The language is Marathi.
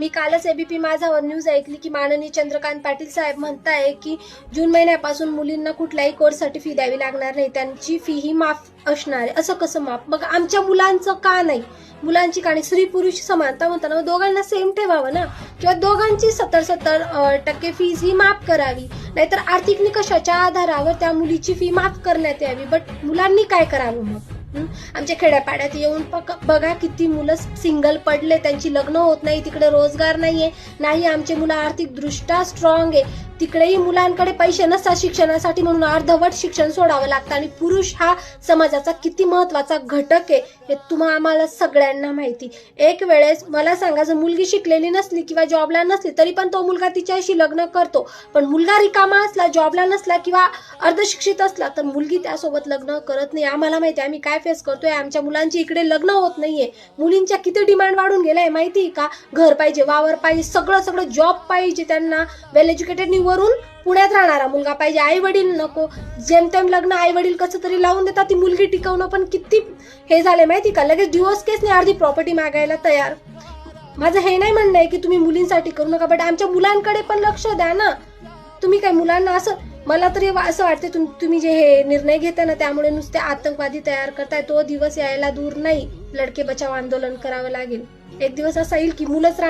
मी कालच एबीपी माझावर न्यूज ऐकली की माननीय चंद्रकांत पाटील साहेब म्हणताय की जून महिन्यापासून मुलींना कुठल्याही कोर्ससाठी फी द्यावी लागणार नाही. त्यांची फी ही माफ असणार आहे. असं कसं माफ? मग आमच्या मुलांचं का नाही? मुलांची का नाही स्त्री पुरुष समानता म्हणताना मग दोघांना सेम ठेवावं ना? किंवा दोघांची सत्तर सत्तर टक्के फीज ही माफ करावी. नाहीतर आर्थिक निकषाच्या आधारावर त्या मुलीची फी माफ करण्यात यावी. बट मुलांनी काय करावं मग? आमच्या खेड्यापाड्यात येऊन बघा किती मुलं सिंगल पडले त्यांची लग्न होत नाही तिकडे रोजगार नाहीये. नाही आमचे मुलं आर्थिक दृष्ट्या स्ट्रॉंग आहे. तिकडेही मुलांकडे पैसे नसतात शिक्षणासाठी म्हणून अर्धवट शिक्षण सोडावं लागतं. आणि पुरुष हा समाजाचा किती महत्त्वाचा घटक आहे हे तुम्हा आम्हाला सगळ्यांना माहिती. एक वेळेस मला सांगा जर मुलगी शिकलेली नसली किंवा जॉबला नसली तरी पण तो मुलगा तिच्याशी लग्न करतो. पण मुलगा रिकामा असला जॉबला नसला किंवा अर्धशिक्षित असला तर मुलगी त्यासोबत लग्न करत नाही. आम्हाला माहिती आहे आम्ही काय फेस करतोय? आमच्या मुलांची इकडे लग्न होत नाहीये. मुलींच्या किती डिमांड वाढून गेलाय माहिती आहे का? घर पाहिजे वावर पाहिजे सगळं सगळं जॉब पाहिजे त्यांना. वेल एज्युकेटेड वरून पुण्यात राहणारा मुलगा पाहिजे. आई वडील नको जेमतेम लग्न आई वडील कसं तरी लावून देतात ती मुलगी टिकवणं पण किती हे झाले माहिती का? लगेच डिवोर्स केस नाही अर्धी प्रॉपर्टी मागायला तयार. माझं हे नाही म्हणणं आहे की तुम्ही मुलींसाठी करू नका बट आमच्या मुलांकडे पण लक्ष द्या ना. तुम्ही काय मुलांना असं मला तरी असं वाटते तुम- तुम्ही जे हे निर्णय घेता ना त्यामुळे नुसते आतंकवादी तयार करताय. तो दिवस यायला दूर नाही. लडके बचाव आंदोलन करावं लागेल. एक दिवस असा येईल की मुलंच